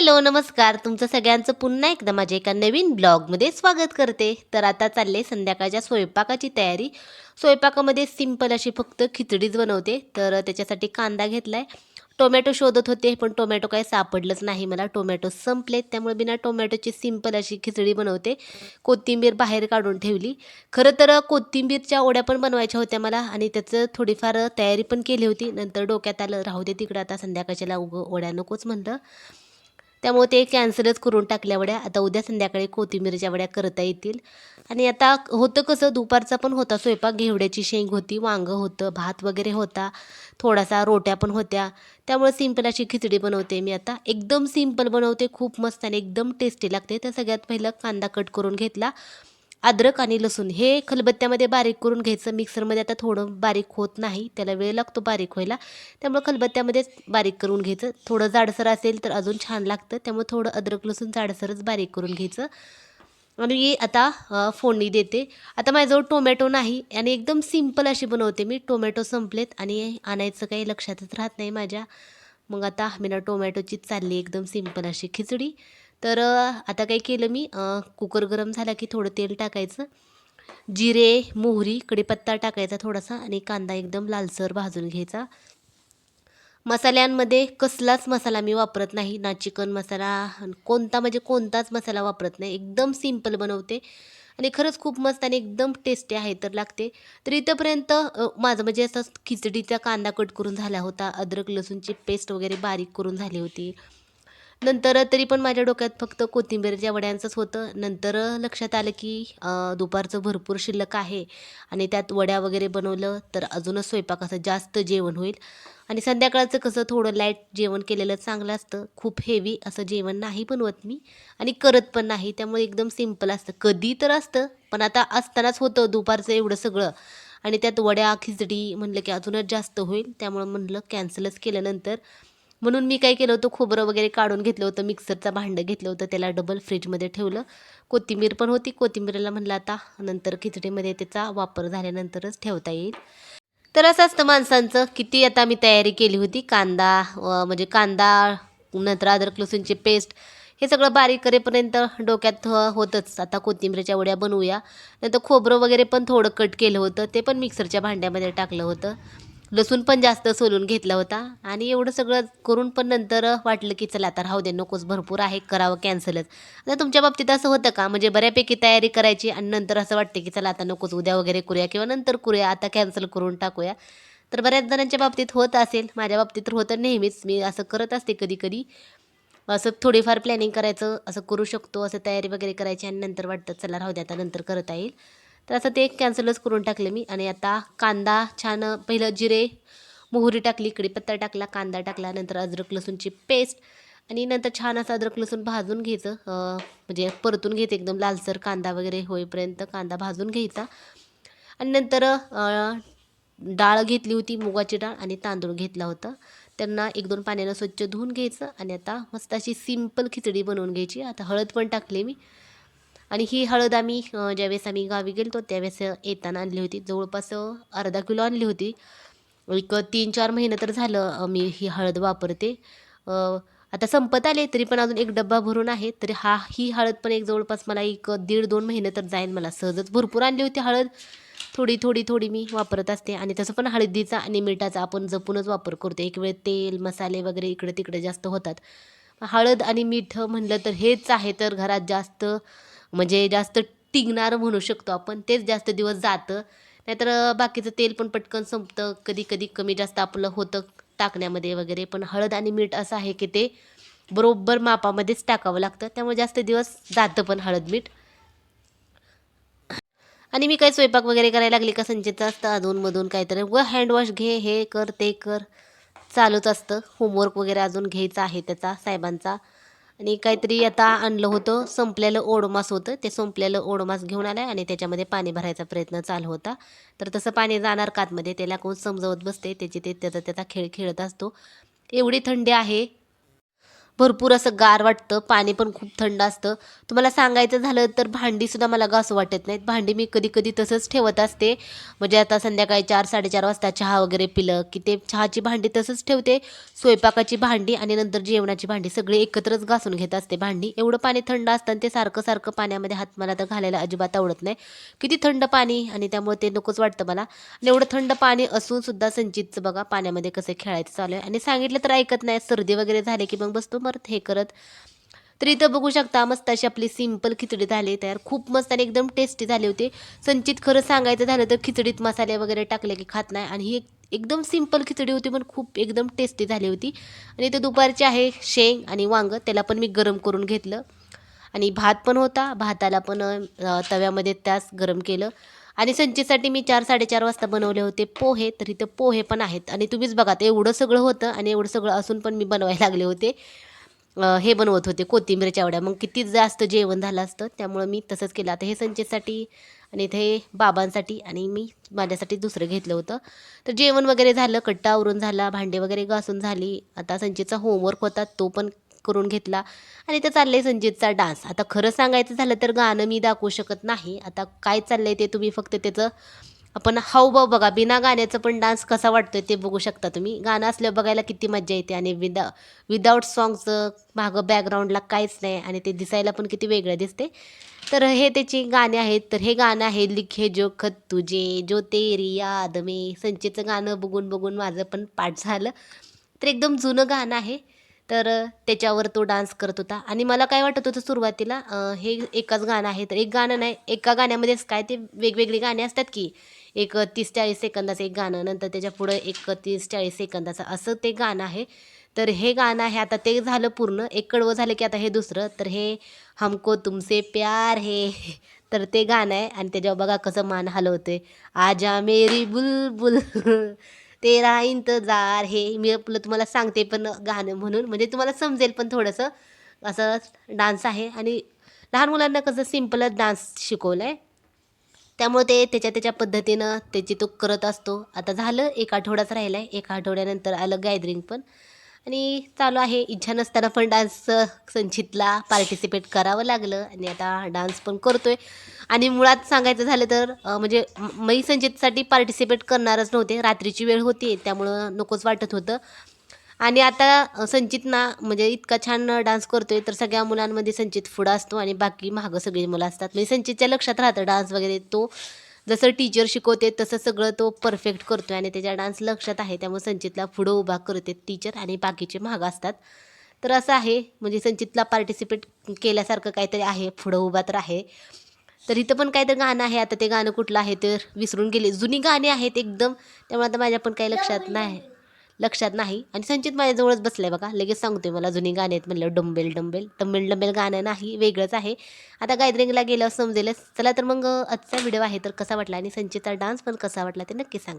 Hello नमस्कार. तुमचं सगळ्यांचं पुन्हा एकदा माझ्या एका नवीन ब्लॉगमध्ये स्वागत करते. तर आता चालले संध्याकाळच्या स्वयंपाकाची तयारी. स्वयंपाकामध्ये सिंपल अशी फक्त खिचडीच बनवते. तर त्याच्यासाठी कांदा घेतला आहे टोमॅटो शोधत होते पण टोमॅटो काही सापडलंच नाही मला. टोमॅटो संपलेत त्यामुळे बिना टोमॅटोची सिंपल अशी खिचडी बनवते. कोथिंबीर बाहेर काढून ठेवली. खरं तर कोथिंबीरच्या ओढ्या पण बनवायच्या होत्या मला आणि त्याचं थोडीफार तयारी पण केली होती. नंतर डोक्यात आलं राहू दे तिकडं आता संध्याकाळच्याला उग ओढ्या नकोच म्हणलं. त्यामुळे ते कॅन्सलच करून टाकल्या वड्या. आता उद्या संध्याकाळी कोथिंबीरच्या वड्या करता येतील. आणि आता होतं कसं दुपारचा पण होता स्वयंपाक घेवड्याची शेंग होती वांगं होतं भात वगैरे होता थोडासा रोट्या पण होत्या. त्यामुळे सिंपल अशी खिचडी बनवते मी आता. एकदम सिंपल बनवते खूप मस्त आणि एकदम टेस्टी लागते. तर सगळ्यात पहिलं कांदा कट करून घेतला. अद्रक आणि लसूण हे खलबत्त्यामध्ये बारीक करून घ्यायचं. मिक्सरमध्ये आता थोडं बारीक होत नाही. त्याला वेळ लागतो बारीक व्हायला. त्यामुळे खलबत्त्यामध्येच बारीक करून घ्यायचं. थोडं जाडसर असेल तर अजून छान लागतं. त्यामुळे थोडं अद्रक लसूण जाडसरच बारीक करून घ्यायचं. आणि आता फोडणी देते. आता माझ्याजवळ टोमॅटो नाही आणि एकदम सिंपल अशी बनवते मी. टोमॅटो संपलेत आणि आणायचं काही लक्षातच राहत नाही माझ्या. मग आता बिना टोमॅटोचीच चालली एकदम सिंपल अशी खिचडी. तर आता काय केलं मी कुकर गरम झाला की थोडं तेल टाकायचं. जिरे मोहरी कढीपत्ता टाकायचा थोडासा आणि कांदा एकदम लालसर भाजून घ्यायचा. मसाल्यांमध्ये कसलाच मसाला मी वापरत नाही. ना चिकन मसाला कोणता म्हणजे कोणताच मसाला वापरत नाही. एकदम सिंपल बनवते. आणि खरंच खूप मस्त आणि एकदम टेस्टी आहे तर लागते. तर इथंपर्यंत माझं म्हणजे असं खिचडीचा कांदा कट करून झाला होता. अद्रक लसूणची पेस्ट वगैरे बारीक करून झाली होती. नंतर तरी पण माझ्या डोक्यात फक्त कोथिंबीरच्या वड्यांचंच होतं. नंतर लक्षात आलं की दुपारचं भरपूर शिल्लक आहे आणि त्यात वड्या वगैरे बनवलं तर अजूनच स्वयंपाकाचं जास्त जेवण होईल. आणि संध्याकाळचं कसं थोडं लाइट जेवण केलेलं चांगलं असतं. खूप हेवी असं जेवण नाही बनवत मी आणि करत पण नाही. त्यामुळे एकदम सिंपल असतं. कधी तर असतं पण आता असतानाच होतं दुपारचं एवढं सगळं. आणि त्यात वड्या खिचडी म्हणलं की अजूनच जास्त होईल. त्यामुळं म्हणलं कॅन्सलच केल्यानंतर म्हणून मी काय केलं होतं खोबरं वगैरे काढून घेतलं होतं मिक्सरचं भांडं घेतलं होतं त्याला डबल फ्रीजमध्ये ठेवलं. कोथिंबीर पण होती कोथिंबीरला म्हणलं आता नंतर खिचडीमध्ये त्याचा वापर झाल्यानंतरच ठेवता येईल. तर असं असतं माणसांचं किती आता मी तयारी केली होती कांदा म्हणजे कांदा नंतर अद्रक लसूणची पेस्ट हे सगळं बारीक करेपर्यंत डोक्यात होतंच. आता कोथिंबीरच्या वड्या बनवूया. नंतर खोबरं वगैरे पण थोडं कट केलं होतं ते पण मिक्सरच्या भांड्यामध्ये टाकलं होतं. लसूण पण जास्त सोलून घेतला होता. आणि एवढं सगळं करून पण नंतर वाटलं की चला आता राहू दे नकोच भरपूर आहे करावं कॅन्सलच आता तुमच्या बाबतीत असं होतं का? म्हणजे बऱ्यापैकी तयारी करायची आणि नंतर असं वाटतं की चला आता नकोच उद्या वगैरे करूया किंवा नंतर करूया आता कॅन्सल करून टाकूया. तर बऱ्याच जणांच्या बाबतीत होत असेल माझ्या बाबतीत तर होतं नेहमीच. मी असं करत असते कधी कधी. असं थोडीफार प्लॅनिंग करायचं असं करू शकतो असं तयारी वगैरे करायची आणि नंतर वाटतं चला राहू दे आता नंतर करता येईल. तर आता ते कॅन्सलच करून टाकलं मी. आणि आता कांदा छान पहिलं जिरे मोहरी टाकली कढीपत्ता टाकला कांदा टाकला नंतर अद्रक लसूणची पेस्ट आणि नंतर छान असं अद्रक लसूण भाजून घ्यायचं. म्हणजे परतून घ्यायचं एकदम लालसर कांदा वगैरे होईपर्यंत कांदा भाजून घ्यायचा. आणि नंतर डाळ घेतली होती मुगाची डाळ आणि तांदूळ घेतला होता. त्यांना एक दोन पाण्यानं स्वच्छ धुवून घ्यायचं आणि आता मस्त अशी सिंपल खिचडी बनवून घ्यायची. आता हळद पण टाकली मी. आणि ही हळद आम्ही ज्यावेळेस आम्ही गावी गेलो त्यावेळेस येताना आणली होती. जवळपास अर्धा किलो आणली होती. एक तीन चार महिने तर झालं मी ही हळद वापरते. आता संपत आले तरी पण अजून एक डब्बा भरून आहे. तरी हा ही हळद पण एक जवळपास मला एक दीड दोन महिने तर जाईल मला. सहजच भरपूर आणली होती हळद. थोडी थोडी थोडी मी वापरत असते. आणि तसं पण हळदीचा आणि मिठाचा आपण जपूनच वापर करतो. एक वेळ तेल मसाले वगैरे इकडे तिकडे जास्त होतात. हळद आणि मीठ म्हणलं तर हेच आहे. तर घरात जास्त म्हणजे जास्त टिकणारं म्हणू शकतो आपण तेच जास्त दिवस जातं. नाहीतर बाकीचं तेल पण पटकन संपतं कधी कधी कमी जास्त आपलं होतं टाकण्यामध्ये वगैरे. पण हळद आणि मीठ असं आहे की ते बरोबर मापामध्येच टाकावं लागतं. त्यामुळे जास्त दिवस जातं पण हळद मीठ. आणि मी काही स्वयंपाक वगैरे करायला लागली का संचित असतं अधूनमधून काहीतरी. व हँडवॉश घे हे कर ते कर. चालूच असतं. होमवर्क वगैरे अजून घ्यायचा आहे त्याचा साहेबांचा. आणि काहीतरी आता आणलं होतं संपलेलं ओडमास होतं. ते संपलेलं ओडमास घेऊन आलं आणि त्याच्यामध्ये पाणी भरायचा प्रयत्न चालू होता. तर तसं पाणी जाणार कातमध्ये त्याला कोण समजवत बसते. त्याची ते त्याचा त्याचा खेळ खेळत असतो. एवढी थंडी आहे भरपूर असं गार वाटतं पाणी पण खूप थंड असतं. तुम्हाला सांगायचं झालं तर भांडीसुद्धा मला घासू वाटत नाहीत. भांडी मी कधी कधी तसंच ठेवत असते. म्हणजे आता संध्याकाळी चार साडेचार वाजता चहा वगैरे पिलं की ते चहाची भांडी तसंच ठेवते. स्वयंपाकाची भांडी आणि नंतर जेवणाची भांडी सगळी एकत्रच घासून घेत असते भांडी. एवढं पाणी थंड असतं आणि ते सारखं सारखं पाण्यामध्ये हात मला तर घालायला अजिबात आवडत नाही. किती थंड पाणी आणि त्यामुळे ते नकोच वाटतं मला. आणि एवढं थंड पाणी असूनसुद्धा संचितचं बघा पाण्यामध्ये कसं खेळायचं चालू आहे. आणि सांगितलं तर ऐकत नाही. सर्दी वगैरे झाले की मग बसतो परत हे करत. तर इथं बघू शकता मस्त अशी आपली सिंपल खिचडी झाली तयार. खूप मस्त आणि एकदम टेस्टी झाली होती. संचित खरं सांगायचं झालं तर खिचडीत मसाले वगैरे टाकले की खात नाही. आणि ही एक एकदम सिंपल खिचडी होती पण खूप एकदम टेस्टी झाली होती. आणि इथं दुपारची आहे शेंग आणि वांग. त्याला पण मी गरम करून घेतलं. आणि भात पण होता. भाताला पण तव्यामध्ये त्यास गरम केलं. आणि संचीसाठी मी चार साडेचार वाजता बनवले होते पोहे. तर इथं पोहे पण आहेत. आणि तुम्हीच बघा ते एवढं सगळं होतं आणि एवढं सगळं असून पण मी बनवायला लागले होते. हे बनवत होते कोथिंबीरच्या आवड्या मग किती जास्त जेवण झालं असतं त्यामुळं मी तसंच केलं. आता हे संचेसाठी आणि इथे बाबांसाठी आणि मी माझ्यासाठी दुसरं घेतलं होतं. तर जेवण वगैरे झालं कट्टा आवरून झाला भांडे वगैरे घासून झाली. आता संचितचा होमवर्क होता तो पण करून घेतला. आणि इथं चाललंय संजितचा डान्स. आता खरं सांगायचं झालं तर गाणं मी दाखवू शकत नाही. आता काय चाललंय ते तुम्ही फक्त त्याचं आपण हावभाव बघा बिना गाण्याचं पण डान्स कसा वाटतोय ते बघू शकता तुम्ही. गाणं असल्यावर बघायला किती मजा येते आणि विदा विदाऊट सॉंगचं मागं बॅकग्राऊंडला काहीच नाही आणि ते दिसायला पण किती वेगळं दिसते. तर हे त्याची गाणे आहेत. तर हे गाणं आहे लिखे जो खत तुझे जो तेरी याद मे. संचेचं गाणं बघून बघून माझं पण पाठ झालं. तर एकदम जुनं गाणं आहे. तर त्याच्यावर तो डान्स करत होता. आणि मला काय वाटत होतं सुरुवातीला हे एकच गाणं आहे. तर एक गाणं नाही एका गाण्यामध्येच काय ते वेगवेगळी गाणी असतात की एक तीस चाळीस सेकंदाचं एक गाणं नंतर त्याच्या पुढं एक तीस चाळीस सेकंदाचं असं ते गाणं आहे. तर हे गाणं आहे आता ते झालं पूर्ण. एक कडवं झालं की आता हे दुसरं. तर हे हमको तुमसे प्यार हे. तर ते गाणं आहे. आणि त्याच्यावर बघा कसं मान हलवते आजा मेरी बुलबुल. तेरा इंतजार हे मी आपलं तुम्हाला सांगते पण गाणं म्हणून. म्हणजे तुम्हाला समजेल पण थोडंसं. असं डान्स आहे आणि लहान मुलांना कसं सिम्पलच डान्स शिकवलं आहे त्यामुळे ते त्याच्या त्याच्या पद्धतीनं त्याची तो करत असतो. आता झालं एक आठवडाच राहिला आहे एक आठवड्यानंतर आलं गॅदरिंग पण. आणि चालू आहे इच्छा नसताना पण डान्स संचितला पार्टिसिपेट करावं लागलं. आणि आता डान्स पण करतोय. आणि मुळात सांगायचं झालं तर म्हणजे मी संचितसाठी पार्टिसिपेट करणारच नव्हते. रात्रीची वेळ होती त्यामुळं नकोच वाटत होतं. आणि आता संचित ना म्हणजे इतका छान डान्स करतोय तर सगळ्या मुलांमध्ये संचित पुढं असतो आणि बाकी मागं सगळी मुलं असतात. म्हणजे संचितच्या लक्षात राहतं डान्स वगैरे तो जसं टीचर शिकवते तसं सगळं तो परफेक्ट करतो आणि त्याच्या डान्स लक्षात आहे. त्यामुळे संचितला पुढं उभा करते टीचर आणि बाकीचे मागं असतात. तर असं आहे. म्हणजे संचितला पार्टिसिपेट केल्यासारखं काहीतरी आहे. पुढं उभा तर आहे. तर इथं पण काहीतरी गाणं आहे. आता ते गाणं कुठलं आहे तर विसरून गेले. जुनी गाणी आहेत एकदम. त्यामुळे आता माझ्या पण काही लक्षात नाही. लक्षात नाही. आणि संचित माझ्याजवळच बसलाय बघा. लगेच सांगतोय मला जुनी गाणी आहेत म्हणलं डंबेल डंबेल डंबेल डंबेल गाणं नाही वेगळंच आहे. आता गायद्रिंगला गेलं समजेलच. चला तर मग आजचा व्हिडिओ आहे तर कसा वाटला? आणि संचितचा डान्स पण कसा वाटला ते नक्की सांगा.